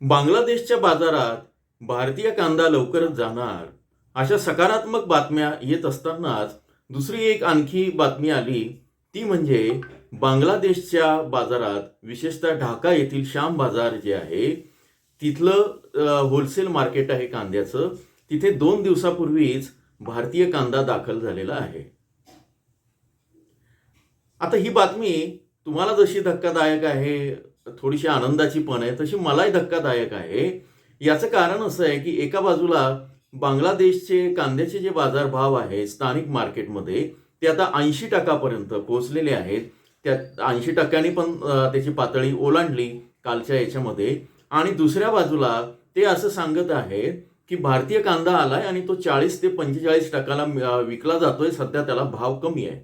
बांगलादेशच्या बाजारात भारतीय कांदा लवकरच जाणार अशा सकारात्मक बातम्या येत असतानाच दुसरी एक आणखी बातमी आली. ती म्हणजे बांगलादेशच्या बाजारात विशेषतः ढाका येथील श्याम बाजार जे आहे तिथलं होलसेल मार्केट आहे कांद्याचं. तिथे दोन दिवसापूर्वीच भारतीय कांदा दाखल झालेला आहे. आता ही बातमी तुम्हाला जशी धक्कादायक आहे थोडीशी आनंदाची पण आहे तशी मलाही धक्कादायक आहे. याचं कारण असं आहे की एका बाजूला बांगलादेशचे कांद्याचे जे बाजारभाव आहे स्थानिक मार्केटमध्ये ते आता ऐंशी टक्कापर्यंत पोहोचलेले आहेत. त्या ऐंशी टक्क्यांनी पण त्याची पातळी ओलांडली कालच्या याच्यामध्ये. आणि दुसऱ्या बाजूला ते असं सांगत आहेत की भारतीय कांदा आलाय आणि तो चाळीस ते पंचेचाळीस टक्काला विकला जातोय सध्या त्याला भाव कमी आहे.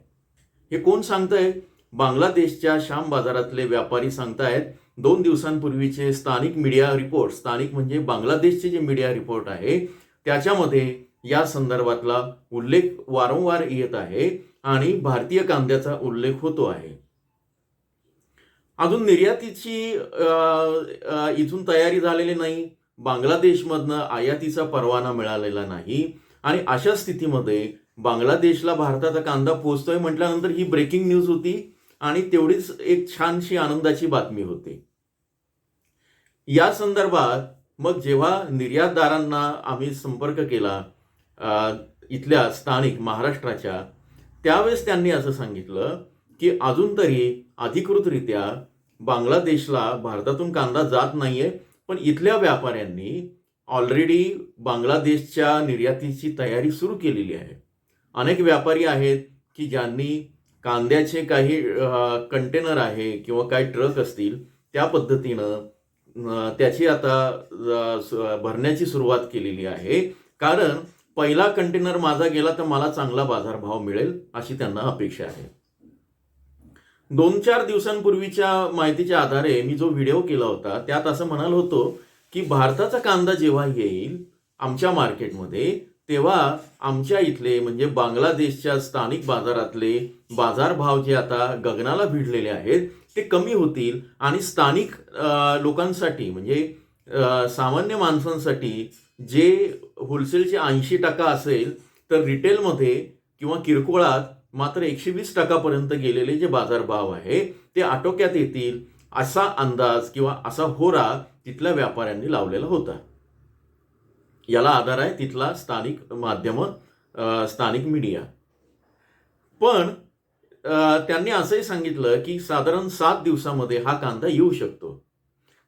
हे कोण सांगतंय? बांगलादेशच्या श्याम बाजारातले व्यापारी सांगतायत दोन दिवसांपूर्वीचे स्थानिक मीडिया रिपोर्ट स्थानिक म्हणजे बांगलादेशचे जे मीडिया रिपोर्ट आहे त्याच्यामध्ये या संदर्भातला उल्लेख वारंवार येत आहे आणि भारतीय कांद्याचा उल्लेख होतो आहे. अजून निर्यातीची इथून तयारी झालेली नाही बांगलादेशमधनं आयातीचा परवाना मिळालेला नाही आणि अशा स्थितीमध्ये बांगलादेशला भारताचा कांदा पोहोचतोय म्हटल्यानंतर ही ब्रेकिंग न्यूज होती. आणि तेवढीच एक छानशी आनंदाची बातमी होती. या संदर्भात मग जेव्हा निर्यातदारांना आम्ही संपर्क केला इथल्या स्थानिक महाराष्ट्राच्या त्यावेळेस त्यांनी असं सांगितलं की अजून तरी अधिकृतरित्या बांगलादेशला भारतातून कांदा जात नाहीये पण इथल्या व्यापाऱ्यांनी ऑलरेडी बांगलादेशच्या निर्यातीची तयारी सुरू केलेली आहे. अनेक व्यापारी आहेत की ज्यांनी कांद्याचे काही कंटेनर आहे किंवा काही ट्रक असतील त्या पद्धतीनं त्याची आता भरण्याची सुरुवात केलेली आहे. कारण पहिला कंटेनर माझा गेला तर मला चांगला बाजारभाव मिळेल अशी त्यांना अपेक्षा आहे. दोन चार दिवसांपूर्वीच्या माहितीच्या आधारे मी जो व्हिडिओ केला होता त्यात असं म्हणाल होतो की भारताचा कांदा जेव्हा येईल आमच्या मार्केटमध्ये तेव्हा आमच्या इथले म्हणजे बांगलादेशच्या स्थानिक बाजारातले बाजारभाव जे आता गगनाला भिडलेले आहेत ते कमी होतील आणि स्थानिक लोकांसाठी म्हणजे सामान्य माणसांसाठी जे होलसेलचे ऐंशी टक्का असेल तर रिटेलमध्ये किंवा किरकोळात मात्र एकशे वीस टक्कापर्यंत गेलेले जे बाजारभाव आहे ते आटोक्यात येतील असा अंदाज किंवा असा होरा तिथल्या व्यापाऱ्यांनी लावलेला होता. याला आधार आहे तिथला स्थानिक माध्यम स्थानिक मीडिया. पण त्यांनी असंही सांगितलं की साधारण सात दिवसामध्ये हा कांदा येऊ शकतो.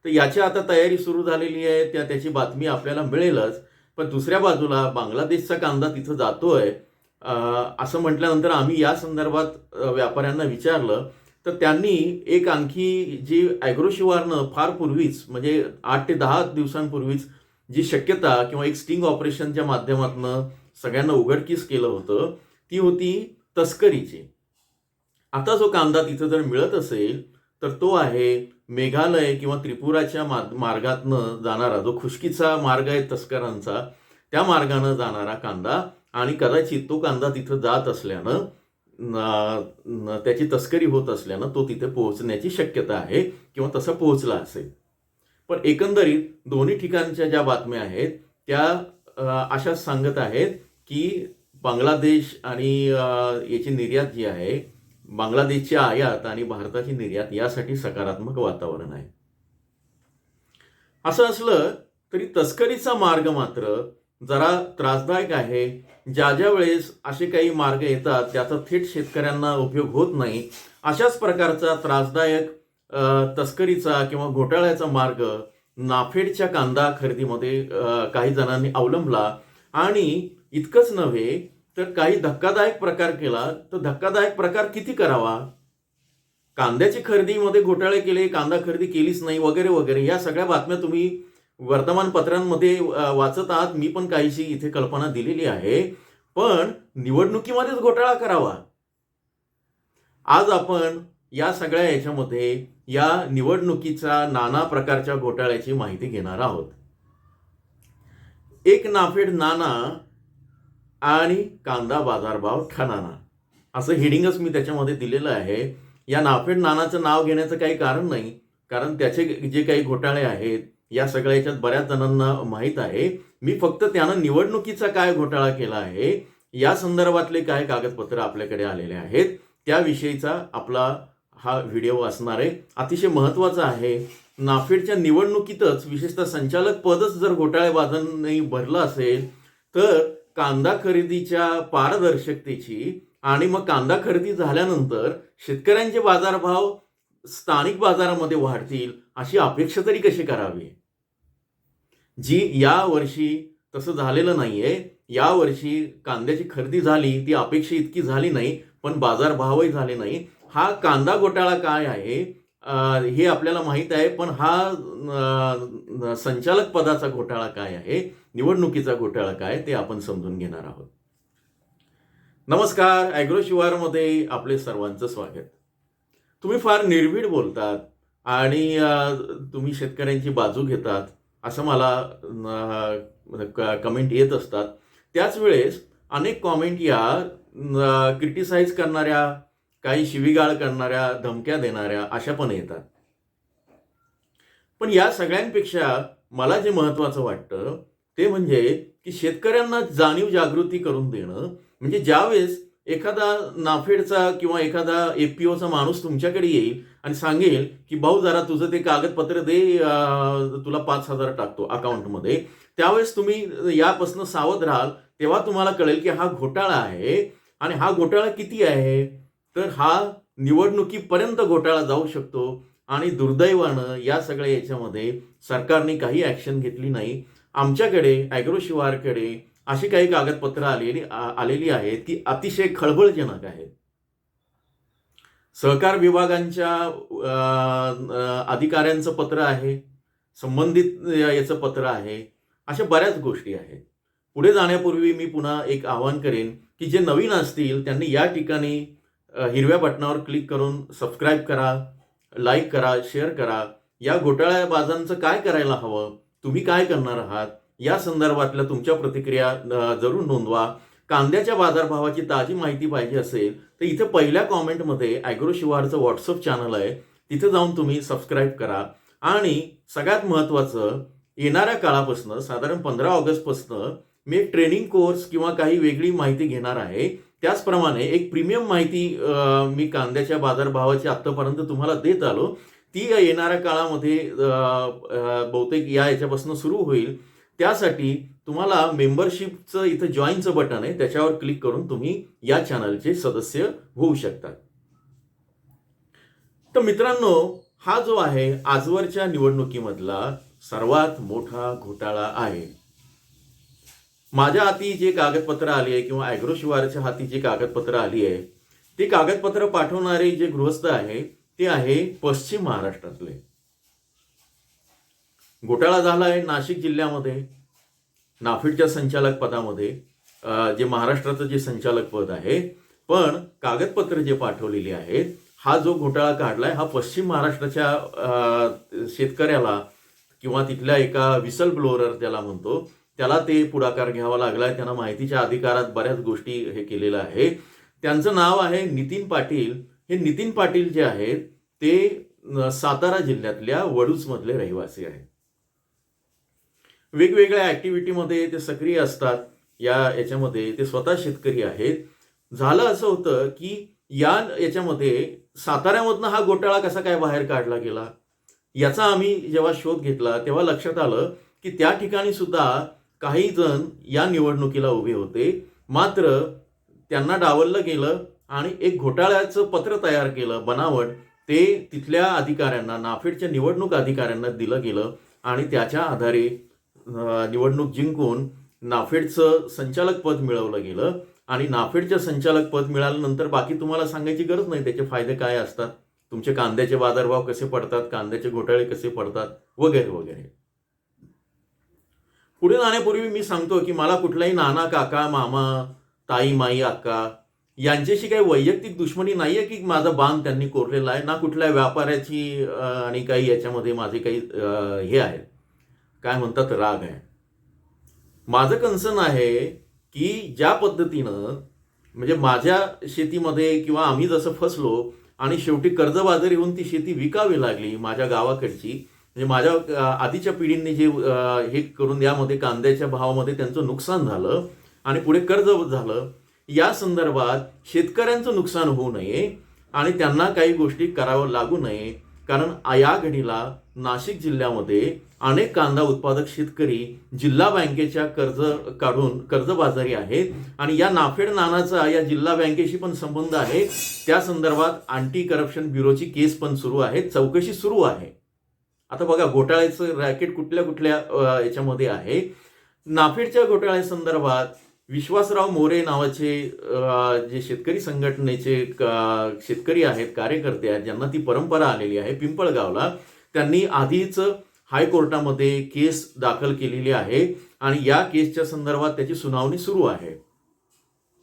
तर याची आता तयारी सुरू झालेली आहे त्या त्याची बातमी आपल्याला मिळेलच. पण दुसऱ्या बाजूला बांगलादेशचा कांदा तिथं जातोय असं म्हटल्यानंतर आम्ही या संदर्भात व्यापाऱ्यांना विचारलं. तर त्यांनी एक आणखी जी ॲग्रोशिवारनं फार पूर्वीच म्हणजे आठ ते दहा दिवसांपूर्वीच जी शक्यता किंवा एक स्टिंग ऑपरेशनच्या माध्यमातून सगळ्यांना उघडकीस केलं होतं ती होती तस्करीची. आता जो कांदा तिथं जर मिळत असेल तर तो आहे मेघालय किंवा त्रिपुराच्या मा- मार्गातनं जाणारा जो खुशकीचा मार्ग आहे तस्करांचा त्या मार्गानं जाणारा कांदा आणि कदाचित तो कांदा तिथं जात असल्यानं त्याची तस्करी होत असल्यानं तो तिथे पोहोचण्याची शक्यता आहे किंवा तसा पोहोचला असेल. पण एकंदरीत दोन्ही ठिकाणच्या ज्या बातम्या आहेत त्या अशा अशाच सांगत आहेत की बांगलादेश आणि याची निर्यात जी आहे बांगलादेशची आयात आणि भारताची निर्यात यासाठी सकारात्मक वातावरण आहे. असं असलं तरी तस्करीचा मार्ग मात्र जरा त्रासदायक आहे. ज्या ज्या वेळेस असे काही मार्ग येतात त्याचा थेट शेतकऱ्यांना उपयोग होत नाही अशाच प्रकारचा त्रासदायक तस्करीचा किंवा घोटाळ्याचा मार्ग नाफेडच्या कांदा खरेदीमध्ये काही जणांनी अवलंबला. आणि इतकंच नव्हे तर काही धक्कादायक प्रकार केला तर धक्कादायक प्रकार किती करावा? कांद्याची खरेदीमध्ये घोटाळे केले कांदा खरेदी केलीच नाही वगैरे वगैरे. या सगळ्या बातम्या तुम्ही वर्तमानपत्रांमध्ये वाचत आहात. मी पण काहीशी इथे कल्पना दिलेली आहे. पण निवडणुकीमध्येच घोटाळा करावा. आज आपण या सगळ्या याच्यामध्ये या निवडणुकीचा नाना प्रकारच्या घोटाळ्याची माहिती घेणार आहोत. एक नाफेड नाना आणि कांदा बाजारभाव ठणाना असं हिडिंगच मी त्याच्यामध्ये दिलेलं आहे. या नाफेड नानाचं नाव घेण्याचं काही कारण नाही कारण त्याचे जे काही घोटाळे आहेत या सगळ्या याच्यात बऱ्याच जणांना माहीत आहे. मी फक्त त्यानं निवडणुकीचा काय घोटाळा केला आहे या संदर्भातले काय कागदपत्र आपल्याकडे आलेले आहेत त्याविषयीचा आपला हा व्हिडिओ असणार आहे. अतिशय महत्त्वाचा आहे. नाफेडच्या निवडणुकीतच विशेषतः संचालक पदच जर घोटाळेबाजांनी भरलं असेल तर कांदा खरेदीच्या पारदर्शकतेची आणि मग कांदा खरेदी झाल्यानंतर शेतकऱ्यांचे बाजारभाव स्थानिक बाजारामध्ये वाढतील अशी अपेक्षा तरी कशी करावी? जी या वर्षी तसं झालेलं नाहीये. या वर्षी कांद्याची खरेदी झाली ती अपेक्षा इतकी झाली नाही पण बाजारभावही झाले नाही. हा कांदा घोटाळा काय आहे? हे आपल्याला माहीत आहे पण हा संचालक पदाचा घोटाळा काय आहे? निवडणुकीचा घोटाळा काय ते आपण समजून घेणार आहोत. नमस्कार ॲग्रो शिवारमध्ये आपले सर्वांचं स्वागत. तुम्ही फार निर्भीड बोलतात आणि तुम्ही शेतकऱ्यांची बाजू घेतात असं मला कमेंट येत असतात. त्याच वेळेस अनेक कॉमेंट या क्रिटिसाइज करणाऱ्या काही शिवीगाळ करणाऱ्या धमक्या देणाऱ्या अशा पण येतात. पण या सगळ्यांपेक्षा मला जे महत्वाचं वाटतं ते म्हणजे की शेतकऱ्यांना जाणीव जागृती करून देणं. म्हणजे ज्यावेळेस एखादा नाफेडचा किंवा एखादा एपीओचा माणूस तुमच्याकडे येईल आणि सांगेल की भाऊ जरा तुझं ते कागदपत्र दे तुला पाच हजार टाकतो अकाउंटमध्ये. त्यावेळेस तुम्ही यापासून सावध राहाल तेव्हा तुम्हाला कळेल की हा घोटाळा आहे आणि हा घोटाळा किती आहे? तर हा निवडणुकीपर्यंत घोटाळा जाऊ शकतो आणि दुर्दैवानं या सगळ्या याच्यामध्ये सरकारने काही ॲक्शन घेतली नाही. आमच्याकडे ॲग्रो शिवारकडे अशी काही कागदपत्र आलेली आलेली आहेत की अतिशय खळबळजनक आहेत. सहकार विभागांच्या अधिकाऱ्यांचं पत्र आहे संबंधित याचं पत्र आहे अशा बऱ्याच गोष्टी आहेत. पुढे जाण्यापूर्वी मी पुन्हा एक आवाहन करेन की जे नवीन असतील त्यांनी या ठिकाणी हिरव्या बटनावर क्लिक करून सबस्क्राईब करा लाईक करा शेअर करा. या घोटाळ्याबाजांचं काय करायला हवं? तुम्ही काय करणार आहात? या संदर्भातल्या तुमच्या प्रतिक्रिया जरूर नोंदवा. कांद्याच्या बाजारभावाची ताजी माहिती पाहिजे असेल तर इथं पहिल्या कॉमेंटमध्ये ॲग्रो शिवारचं व्हॉट्सअप चॅनल आहे. तिथे जाऊन तुम्ही सबस्क्राईब करा. आणि सगळ्यात महत्त्वाचं येणाऱ्या काळापासून साधारण पंधरा ऑगस्टपासून मी एक ट्रेनिंग कोर्स किंवा काही वेगळी माहिती घेणार आहे. त्याचप्रमाणे एक प्रीमियम माहिती मी कांद्याच्या बाजारभावाची आत्तापर्यंत तुम्हाला देत आलो. ती येणाऱ्या काळामध्ये बहुतेक या याच्यापासून सुरू होईल. त्यासाठी तुम्हाला मेंबरशिपचं इथं जॉईनचं बटन आहे. त्याच्यावर क्लिक करून तुम्ही या चॅनलचे सदस्य होऊ शकता. तर मित्रांनो हा जो आहे आजवरच्या निवडणुकीमधला सर्वात मोठा घोटाळा आहे. माझ्या हाती जे कागदपत्र आली आहे किंवा ॲग्रो शिवारच्या हाती जे कागदपत्र आली आहे ती कागदपत्र पाठवणारे जे गृहस्थ आहे ते आहे पश्चिम महाराष्ट्रातले. घोटाळा झाला आहे नाशिक जिल्ह्यामध्ये नाफिडच्या संचालक पदामध्ये जे महाराष्ट्राचं जे संचालक पद आहे पण कागदपत्र जे पाठवलेली आहेत हा जो घोटाळा काढलाय हा पश्चिम महाराष्ट्राच्या शेतकऱ्याला किंवा तिथल्या एका विसल ब्लोअर त्याला म्हणतो त्याला ते पुढाकार घ्यावा लागलाय. त्यांना माहितीच्या अधिकारात बऱ्याच गोष्टी हे केलेलं आहे. त्यांचं नाव आहे नितीन पाटील. हे नितीन पाटील जे आहेत ते सातारा जिल्ह्यातल्या वडूचमधले रहिवासी आहेत. वेगवेगळ्या ॲक्टिव्हिटीमध्ये ते सक्रिय असतात. या याच्यामध्ये ते स्वतः शेतकरी आहेत. झालं असं होतं की या याच्यामध्ये साताऱ्यामधनं हा घोटाळा कसा काय बाहेर काढला गेला? याचा आम्ही जेव्हा शोध घेतला तेव्हा लक्षात आलं की त्या ठिकाणी सुद्धा काही जण या निवडणुकीला उभे होते. मात्र त्यांना डावललं गेलं आणि एक घोटाळ्याचं पत्र तयार केलं बनावट. ते तिथल्या अधिकाऱ्यांना नाफेडच्या निवडणूक अधिकाऱ्यांना दिलं गेलं आणि त्याच्या आधारे निवडणूक जिंकून नाफेडचं संचालक पद मिळवलं गेलं. आणि नाफेडचं संचालक पद मिळाल्यानंतर बाकी तुम्हाला सांगायची गरज नाही त्याचे फायदे काय असतात? तुमचे कांद्याचे बाजारभाव कसे पडतात? कांद्याचे घोटाळे कसे पडतात? वगैरे वगैरे. पुढे जाण्यापूर्वी मी सांगतो की मला कुठलाही नाना काका मामा ताई माई अक्का यांच्याशी काही वैयक्तिक दुश्मनी नाहीये की माझा बांध त्यांनी कोरलेला आहे ना कुठल्या व्यापाऱ्याची आणि काही याच्यामध्ये माझे काही हे आहे. काय म्हणतात राग आहे. माझं कन्सर्न आहे की ज्या पद्धतीनं म्हणजे माझ्या शेतीमध्ये किंवा आम्ही जसं फसलो आणि शेवटी कर्जबाजारी होऊन ती शेती विकावी लागली माझ्या गावाकडची म्हणजे माझ्या आधीच्या पिढींनी जे हे करून यामध्ये कांद्याच्या भावामध्ये त्यांचं नुकसान झालं आणि पुढे कर्ज झालं या संदर्भात शेतकऱ्यांचं नुकसान होऊ नये आणि त्यांना काही गोष्टी करावं लागू नये. कारण या घडीला नाशिक जिल्ह्यामध्ये अनेक कांदा उत्पादक शेतकरी जिल्हा बँकेच्या कर्ज काढून कर्जबाजारी आहेत आणि या नाफेड नानाचा या जिल्हा बँकेशी पण संबंध आहे. त्या संदर्भात अँटी करप्शन ब्युरोची केस पण सुरू आहे चौकशी सुरू आहे. आता बघा घोटाळ्याचं रॅकेट कुठल्या कुठल्या याच्यामध्ये आहे. नाफेडच्या घोटाळ्यासंदर्भात विश्वासराव मोरे नावाचे जे शेतकरी संघटनेचे शेतकरी आहेत कार्यकर्ते आहेत ज्यांना ती परंपरा आलेली आहे पिंपळगावला त्यांनी आधीच हायकोर्टामध्ये केस दाखल केलेली आहे आणि या केसच्या संदर्भात त्याची सुनावणी सुरू आहे.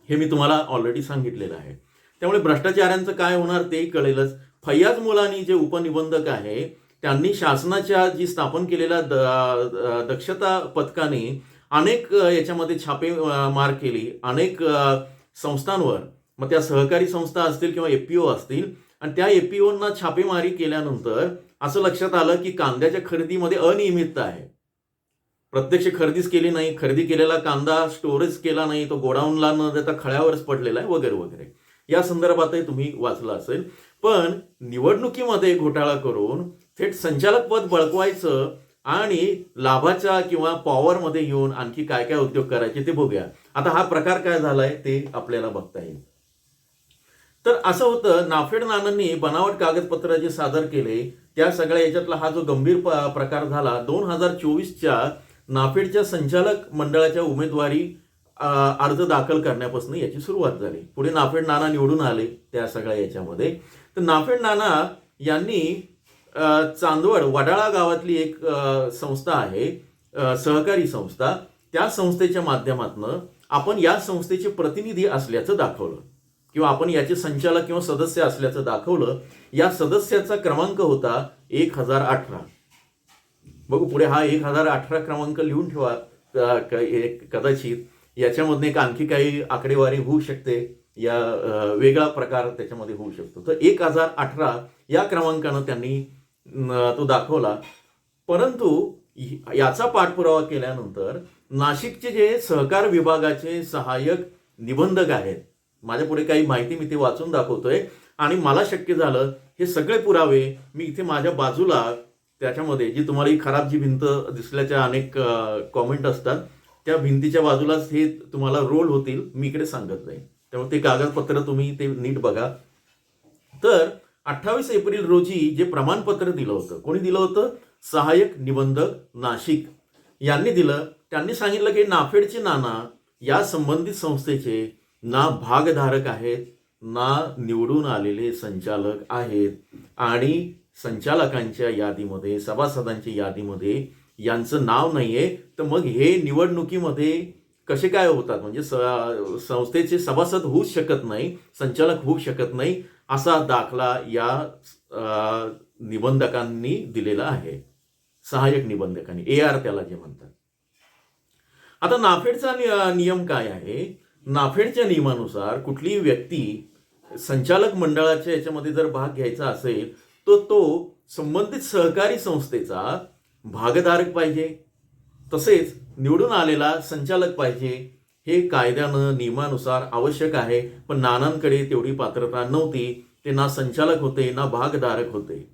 हे मी तुम्हाला ऑलरेडी सांगितलेलं आहे. त्यामुळे भ्रष्टाचारांचं काय होणार तेही कळेलच. फैयाज मुलानी जे उपनिबंधक आहे त्यांनी शासनाच्या जी स्थापन केलेल्या द- दक्षता पथकाने अनेक याच्यामध्ये छापे मार केली. अनेक संस्थांवर. मग त्या सहकारी संस्था असतील किंवा एपीओ असतील आणि त्या एपीओना छापेमारी केल्यानंतर असं लक्षात आलं की कांद्याच्या खरेदीमध्ये अनियमितता आहे. प्रत्यक्ष खरेदीच केली नाही. खरेदी केलेला कांदा स्टोरेज केला नाही. तो गोडाऊनला न देता खळ्यावरच पडलेला आहे वगैरे वगैरे. या संदर्भातही तुम्ही वाचलं असेल. पण निवडणुकीमध्ये घोटाळा करून थेट संचालक पद बळकवायचं आणि लाभाच्या किंवा पॉवरमध्ये येऊन आणखी काय काय उद्योग करायचे ते बघूया. आता हा प्रकार काय झालाय ते आपल्याला बघता येईल. तर असं होतं नाफेड नानांनी बनावट कागदपत्र जे सादर केले त्या सगळ्या याच्यातला हा जो गंभीर प्रकार झाला दोन हजार चोवीसच्या नाफेडच्या संचालक मंडळाच्या उमेदवारी अर्ज दाखल करण्यापासून याची सुरुवात झाली. पुढे नाफेड नाना निवडून आले त्या सगळ्या याच्यामध्ये. तर नाफेड नाना यांनी चांदवड वडाळा गावातली एक संस्था आहे सहकारी संस्था. त्या संस्थेच्या माध्यमातून आपण या संस्थेचे प्रतिनिधी असल्याचं दाखवलं. किंवा आपण याचे संचालक किंवा सदस्य असल्याचं दाखवलं. या सदस्याचा क्रमांक होता एक हजार अठरा. बघू पुढे हा एक हजार अठरा क्रमांक लिहून ठेवा कदाचित. याच्यामधनं एक आणखी काही आकडेवारी होऊ शकते. या वेगळा प्रकार त्याच्यामध्ये होऊ शकतो. तर एक हजार अठरा या क्रमांकानं त्यांनी तो दाखवला. परंतु याचा पाठपुरावा केल्यानंतर नाशिकचे जे सहकार विभागाचे सहाय्यक निबंधक आहेत माझ्या पुढे काही माहिती मी ते वाचून दाखवतोय. आणि मला शक्य झालं हे सगळे पुरावे मी इथे माझ्या बाजूला त्याच्यामध्ये जी तुम्हाला ही खराब जी भिंत दिसल्याच्या अनेक कॉमेंट असतात त्या भिंतीच्या बाजूलाच हे तुम्हाला रोल होतील मी इकडे सांगत नाही. त्यामुळे ते कागदपत्र तुम्ही ते नीट बघा. तर अठ्ठावीस एप्रिल रोजी जे प्रमाणपत्र दिलं होतं कोणी दिलं होतं? सहाय्यक निबंधक नाशिक. यांनी दिलं. त्यांनी सांगितलं की नाफेडचे नाना या संबंधित संस्थेचे ना भागधारक आहेत ना निवडून आलेले संचालक आहेत आणि संचालकांच्या यादीमध्ये सभासदांच्या यादीमध्ये यांचं नाव नाहीये. तर मग हे निवडणुकीमध्ये कसे काय होतात? म्हणजे स- संस्थेचे सभासद होऊच शकत नाही संचालक होऊ शकत नाही. असा दाखला या निबंधकांनी दिलेला आहे. सहाय्यक निबंधकांनी ए आर त्याला जे म्हणतात. आता नाफेडचा नियम काय आहे? नाफेडच्या नियमानुसार कुठलीही व्यक्ती संचालक मंडळाच्या याच्यामध्ये जर भाग घ्यायचा असेल तर तो संबंधित सहकारी संस्थेचा भागधारक पाहिजे. तसेच निवडून आलेला संचालक पाहिजे. हे कायद्यानं नियमानुसार आवश्यक आहे पण नानांकडे तेवढी पात्रता नव्हती. ते ना संचालक होते ना भागधारक होते.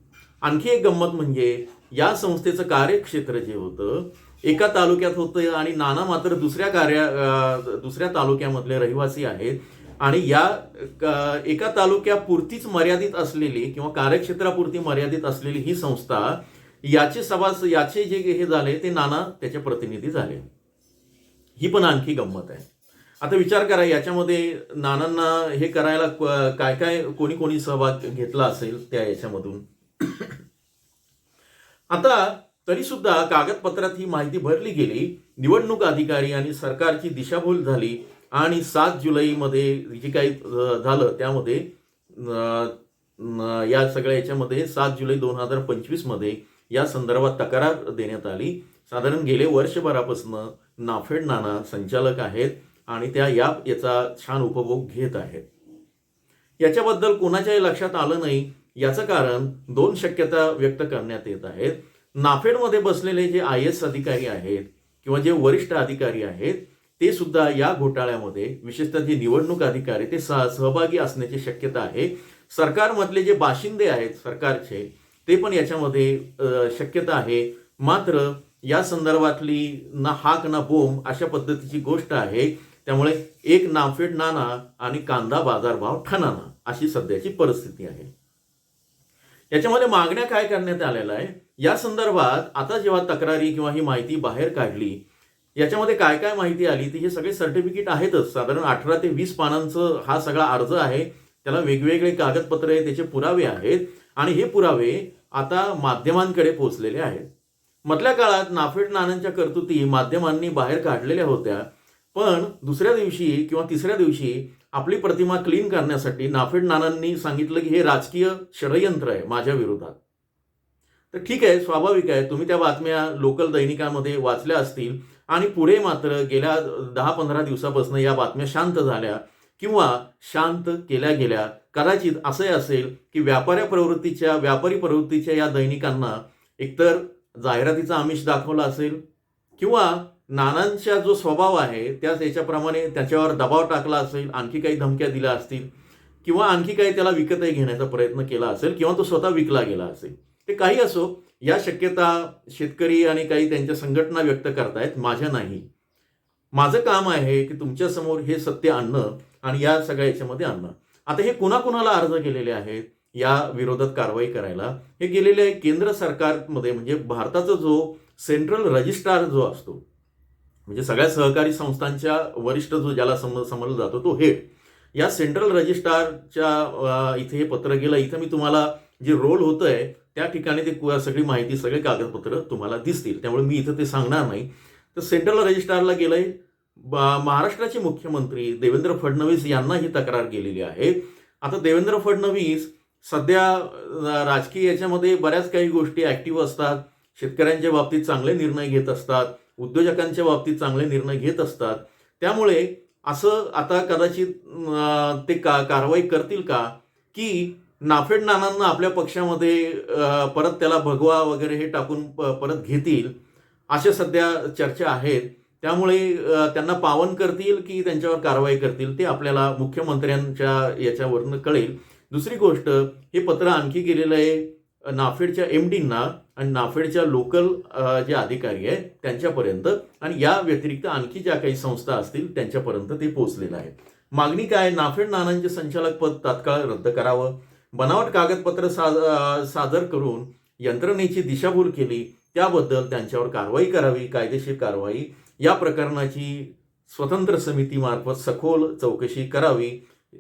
आणखी एक गंमत म्हणजे या संस्थेचं कार्यक्षेत्र जे होतं एका तालुक्यात होतं आणि नाना मात्र दुसऱ्या कार्या दुसऱ्या तालुक्यामधले रहिवासी आहेत. आणि या एका तालुक्यापुरतीच मर्यादित असलेली किंवा कार्यक्षेत्रापुरती मर्यादित असलेली ही संस्था याचे सभास याचे जे हे झाले ते नाना त्याचे प्रतिनिधी झाले. ही पण आणखी गंमत आहे. आता विचार करा याच्यामध्ये नानांना हे करायला काय काय कोणी कोणी सहभाग घेतला असेल त्या याच्यामधून? आता तरी सुद्धा कागदपत्रात ही माहिती भरली गेली निवडणूक अधिकारी आणि सरकारची दिशाभूल झाली आणि सात जुलैमध्ये जे काही झालं त्यामध्ये या सगळ्या याच्यामध्ये सात जुलै दोन हजार पंचवीसमध्ये या संदर्भात तक्रार देण्यात आली. साधारण गेले वर्षभरापासून नाफेड नाना संचालक आहेत आणि त्या या याचा छान उपभोग घेत आहेत. याच्याबद्दल कोणाच्याही लक्षात आलं नाही याचं कारण दोन शक्यता व्यक्त करण्यात येत आहेत. नाफेडमध्ये बसलेले जे आय एस अधिकारी आहेत किंवा जे वरिष्ठ अधिकारी आहेत ते सुद्धा या घोटाळ्यामध्ये विशेषतः जे निवडणूक अधिकारी ते सह सहभागी असण्याची शक्यता आहे. सरकारमधले जे बाशिंदे आहेत सरकारचे ते पण याच्यामध्ये शक्यता आहे. मात्र या संदर्भातली ना हाक ना बोम अशा पद्धतीची गोष्ट आहे. त्यामुळे एक नाफेड नाना आणि कांदा बाजारभाव ठणाना अशी सध्याची परिस्थिती आहे. याच्यामध्ये मागण्या काय करण्यात आलेल्या आहे या संदर्भात आता जेव्हा तक्रारी किंवा ही माहिती बाहेर काढली याच्यामध्ये काय काय माहिती आली? ती हे सगळे सर्टिफिकेट आहेतच. साधारण अठरा ते वीस पानांचं हा सगळा अर्ज आहे. त्याला वेगवेगळे कागदपत्र आहे त्याचे पुरावे आहेत. आणि हे पुरावे आता माध्यमांकडे पोहोचलेले आहेत. मधल्या काळात नाफेड नाण्यांच्या कर्तुती माध्यमांनी बाहेर काढलेल्या होत्या पण दुसऱ्या दिवशी किंवा तिसऱ्या दिवशी आपली प्रतिमा क्लीन करण्यासाठी नाफेड नानांनी सांगितलं की हे राजकीय षडयंत्र आहे माझ्या विरोधात. तर ठीक आहे स्वाभाविक आहे तुम्ही त्या बातम्या लोकल दैनिकामध्ये वाचल्या असतील आणि पुढे मात्र गेल्या दहा पंधरा दिवसापासून या बातम्या शांत झाल्या किंवा शांत केल्या गेल्या. कदाचित असंही असेल की व्यापाऱ्या प्रवृत्तीच्या व्यापारी प्रवृत्तीच्या या दैनिकांना एकतर जाहिरातीचा आमिष दाखवला असेल किंवा नानांचा जो स्वभाव आहे त्याच याच्याप्रमाणे त्याच्यावर दबाव टाकला असेल आणखी काही धमक्या दिल्या असतील किंवा आणखी काही त्याला विकतही घेण्याचा प्रयत्न केला असेल किंवा तो स्वतः विकला गेला असेल. ते काही असो या शक्यता शेतकरी आणि काही त्यांच्या संघटना व्यक्त करतायत माझ्या नाही. माझं काम आहे की तुमच्यासमोर हे सत्य आणणं आणि या सगळ्या याच्यामध्ये आणणं. आता हे कुणाकुणाला अर्ज केलेले आहेत? या विरोधात कारवाई करायला. हे गेलेले आहे केंद्र सरकारमध्ये म्हणजे भारताचा जो सेंट्रल रजिस्ट्रार जो असतो म्हणजे सगळ्या सहकारी संस्थांच्या वरिष्ठ जो ज्याला सम समजला जातो तो हेड या सेंट्रल रजिस्ट्रारच्या इथे हे पत्र गेलं. इथं मी तुम्हाला जे रोल होतं आहे त्या ठिकाणी ते कु- सगळी माहिती सगळे कागदपत्र तुम्हाला दिसतील. त्यामुळे मी इथं ते सांगणार नाही. तर सेंट्रल रजिस्ट्रारला गेलंय. महाराष्ट्राचे मुख्यमंत्री देवेंद्र फडणवीस यांना ही तक्रार गेलेली आहे. आता देवेंद्र फडणवीस सध्या राजकीय याच्यामध्ये बऱ्याच काही गोष्टी ॲक्टिव्ह असतात. शेतकऱ्यांच्या बाबतीत चांगले निर्णय घेत असतात. उद्योजकांच्या बाबतीत चांगले निर्णय घेत असतात. त्यामुळे असं आता कदाचित ते का कारवाई करतील का? की नाफेड नानांना आपल्या पक्षामध्ये परत त्याला भगवा वगैरे हे टाकून प- परत घेतील अशा सध्या चर्चा आहेत. त्यामुळे त्यांना पावन करतील की त्यांच्यावर कारवाई करतील ते आपल्याला मुख्यमंत्र्यांच्या याच्यावरनं कळेल. दुसरी गोष्ट हे पत्र आणखी गेलेलं आहे नाफेडच्या एम डींना आणि नाफेडच्या लोकल जे अधिकारी आहेत त्यांच्यापर्यंत आणि या व्यतिरिक्त आणखी ज्या काही संस्था असतील त्यांच्यापर्यंत ते पोहोचलेलं आहे. मागणी काय नाफेड नानांचे संचालक पद तात्काळ रद्द करावं. बनावट कागदपत्र सा सादर करून यंत्रणेची दिशाभूल केली त्याबद्दल त्यांच्यावर कारवाई करावी कायदेशीर कारवाई या प्रकरणाची स्वतंत्र समितीमार्फत सखोल चौकशी करावी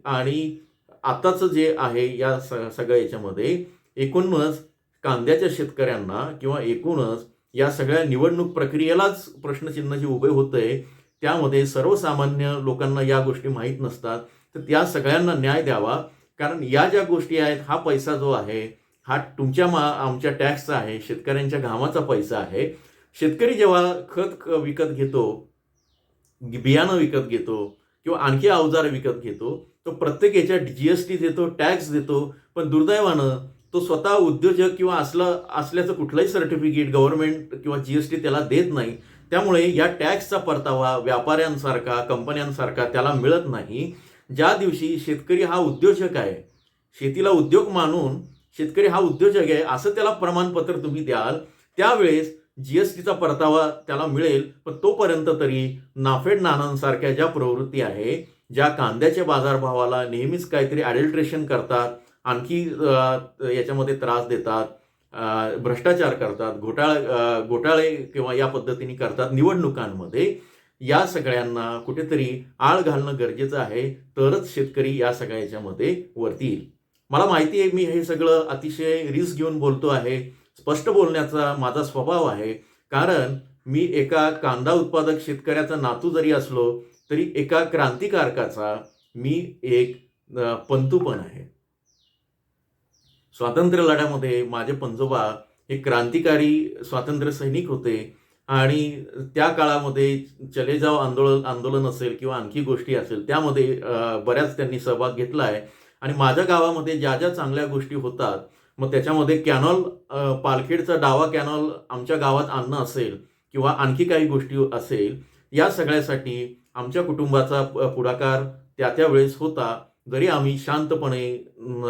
आणि आताचं जे आहे या स सगळ्या याच्यामध्ये एकूणच कांद्याच्या शेतकऱ्यांना किंवा एकूणच या सगळ्या निवडणूक प्रक्रियेलाच प्रश्नचिन्ह जे उभे होतंय त्यामध्ये सर्वसामान्य लोकांना या गोष्टी माहीत नसतात. तर त्या सगळ्यांना न्याय द्यावा. कारण या ज्या गोष्टी आहेत हा पैसा जो आहे हा तुमच्या मा आमच्या टॅक्सचा आहे शेतकऱ्यांच्या घामाचा पैसा आहे. शेतकरी जेव्हा खत विकत घेतो बियाणं विकत घेतो किंवा आणखी अवजार विकत घेतो तो प्रत्येक याच्यात जी एस टी देतो टॅक्स देतो पण दुर्दैवानं तो स्वतः उद्योजक किंवा असलं असल्याचं कुठलंही सर्टिफिकेट गव्हर्नमेंट किंवा जी एस टी त्याला देत नाही. त्यामुळे या टॅक्सचा परतावा व्यापाऱ्यांसारखा कंपन्यांसारखा त्याला मिळत नाही. ज्या दिवशी शेतकरी हा उद्योजक आहे शेतीला उद्योग मानून शेतकरी हा उद्योजक आहे असं त्याला प्रमाणपत्र तुम्ही द्याल त्यावेळेस जी एस टीचा परतावा त्याला मिळेल पण तोपर्यंत तरी नाफेड नानांसारख्या ज्या प्रवृत्ती आहे ज्या कांद्याच्या बाजारभावाला नेहमीच काहीतरी ॲडल्ट्रेशन करतात आणखी याच्यामध्ये त्रास देतात भ्रष्टाचार करतात घोटाळे घोटाळे किंवा या पद्धतीने करतात निवडणुकांमध्ये या सगळ्यांना कुठेतरी आळ घालणं गरजेचं आहे तरच शेतकरी या सगळ्या याच्यामध्ये वरती येईल. मला माहिती आहे मी हे सगळं अतिशय रिस्क घेऊन बोलतो आहे. स्पष्ट बोलण्याचा माझा स्वभाव आहे. कारण मी एका कांदा उत्पादक शेतकऱ्याचा नातू जरी असलो तरी एका क्रांतिकारकाचा मी एक पंतूपण पंतू पण आहे. स्वातंत्र्य लढ्यामध्ये माझे पंजोबा हे क्रांतिकारी स्वातंत्र्य सैनिक होते आणि त्या काळामध्ये चले जाव आंदोलन आंदोलन असेल किंवा आणखी गोष्टी असेल त्यामध्ये बऱ्याच त्यांनी सहभाग घेतला आहे आणि माझ्या गावामध्ये ज्या ज्या चांगल्या गोष्टी होतात मग त्याच्यामध्ये कॅनॉल पालखेडचा डावा कॅनॉल आमच्या गावात आणणं असेल किंवा आणखी काही गोष्टी असेल या सगळ्यासाठी आमच्या कुटुंबाचा पुढाकार त्या त्या वेळेस होता. जरी आम्ही शांतपणे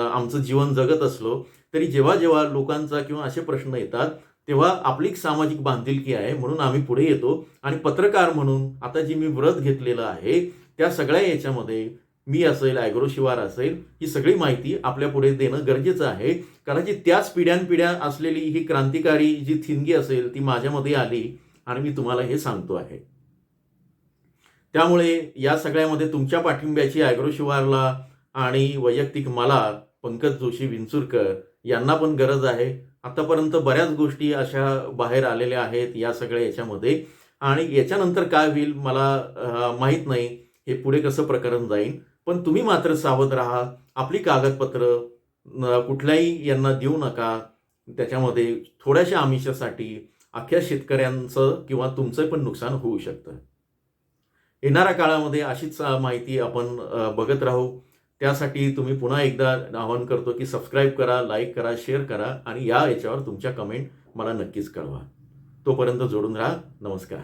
आमचं जीवन जगत असलो तरी जेव्हा जेव्हा लोकांचा किंवा असे प्रश्न येतात तेव्हा आपली एक सामाजिक बांधिलकी आहे म्हणून आम्ही पुढे येतो. आणि पत्रकार म्हणून आता जी मी व्रत घेतलेलं आहे त्या सगळ्या याच्यामध्ये मी असेल ॲग्रो शिवार असेल ही सगळी माहिती आपल्या पुढे देणं गरजेचं आहे. कारण जी त्याच पिढ्यानपिढ्या असलेली ही क्रांतिकारी जी थिंगी असेल ती माझ्यामध्ये आली आणि मी तुम्हाला हे सांगतो आहे. त्यामुळे या सगळ्यामध्ये तुमच्या पाठिंब्याची ॲग्रो शिवारला आणि वैयक्तिक मला पंकज जोशी विंचुरकर यांना पण गरज आहे. आतापर्यंत बऱ्याच गोष्टी अशा बाहेर आलेल्या आहेत या सगळ्या याच्यामध्ये. आणि याच्यानंतर काय होईल मला माहीत नाही. हे पुढे कसं प्रकरण जाईल. पण तुम्ही मात्र सावध राहा. आपली कागदपत्र कुठल्याही यांना देऊ नका. त्याच्यामध्ये थोड्याशा आमिषासाठी अख्ख्या शेतकऱ्यांचं किंवा तुमचं पण नुकसान होऊ शकतं. येणाऱ्या काळामध्ये अशीच माहिती आपण बघत राहू. त्यासाठी तुम्ही पुन्हा एकदा आवाहन करतो की सबस्क्राईब करा लाईक करा शेअर करा आणि या याच्यावर तुमच्या कमेंट मला नक्कीच कळवा. तोपर्यंत जोडून राहा. नमस्कार.